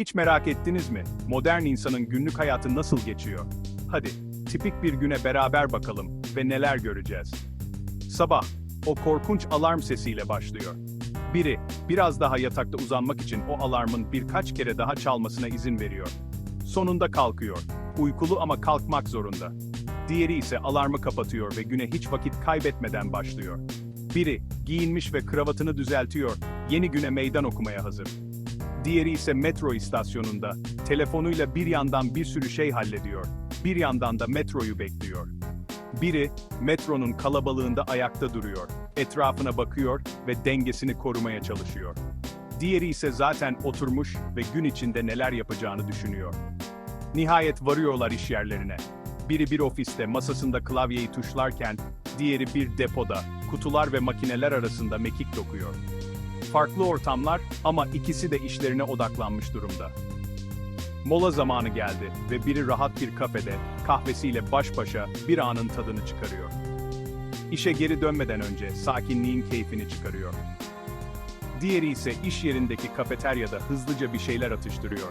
Hiç merak ettiniz mi? Modern insanın günlük hayatı nasıl geçiyor? Hadi, tipik bir güne beraber bakalım ve neler göreceğiz. Sabah, o korkunç alarm sesiyle başlıyor. Biri, biraz daha yatakta uzanmak için o alarmın birkaç kere daha çalmasına izin veriyor. Sonunda kalkıyor. Uykulu ama kalkmak zorunda. Diğeri ise alarmı kapatıyor ve güne hiç vakit kaybetmeden başlıyor. Biri, giyinmiş ve kravatını düzeltiyor, yeni güne meydan okumaya hazır. Diğeri ise metro istasyonunda, telefonuyla bir yandan bir sürü şey hallediyor, bir yandan da metroyu bekliyor. Biri, metronun kalabalığında ayakta duruyor, etrafına bakıyor ve dengesini korumaya çalışıyor. Diğeri ise zaten oturmuş ve gün içinde neler yapacağını düşünüyor. Nihayet varıyorlar iş yerlerine. Biri bir ofiste masasında klavyeyi tuşlarken, diğeri bir depoda, kutular ve makineler arasında mekik dokuyor. Farklı ortamlar ama ikisi de işlerine odaklanmış durumda. Mola zamanı geldi ve biri rahat bir kafede, kahvesiyle baş başa bir anın tadını çıkarıyor. İşe geri dönmeden önce sakinliğin keyfini çıkarıyor. Diğeri ise iş yerindeki kafeteryada hızlıca bir şeyler atıştırıyor.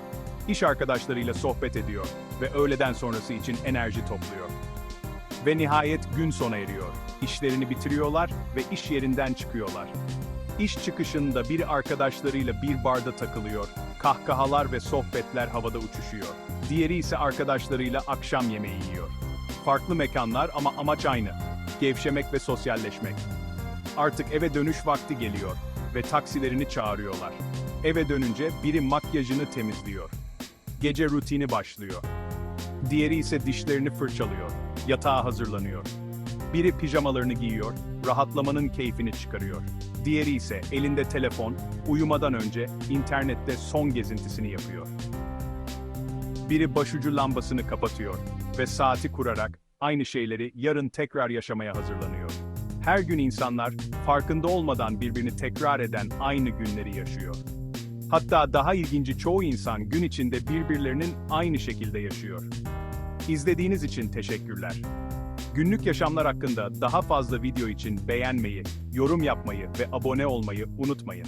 İş arkadaşlarıyla sohbet ediyor ve öğleden sonrası için enerji topluyor. Ve nihayet gün sona eriyor. İşlerini bitiriyorlar ve iş yerinden çıkıyorlar. İş çıkışında biri arkadaşlarıyla bir barda takılıyor. Kahkahalar ve sohbetler havada uçuşuyor. Diğeri ise arkadaşlarıyla akşam yemeği yiyor. Farklı mekanlar ama amaç aynı. Gevşemek ve sosyalleşmek. Artık eve dönüş vakti geliyor ve taksilerini çağırıyorlar. Eve dönünce biri makyajını temizliyor. Gece rutini başlıyor. Diğeri ise dişlerini fırçalıyor. Yatağa hazırlanıyor. Biri pijamalarını giyiyor, rahatlamanın keyfini çıkarıyor. Diğeri ise elinde telefon, uyumadan önce internette son gezintisini yapıyor. Biri başucu lambasını kapatıyor ve saati kurarak aynı şeyleri yarın tekrar yaşamaya hazırlanıyor. Her gün insanlar farkında olmadan birbirini tekrar eden aynı günleri yaşıyor. Hatta daha ilginci çoğu insan gün içinde birbirlerinin aynı şekilde yaşıyor. İzlediğiniz için teşekkürler. Günlük yaşamlar hakkında daha fazla video için beğenmeyi, yorum yapmayı ve abone olmayı unutmayın.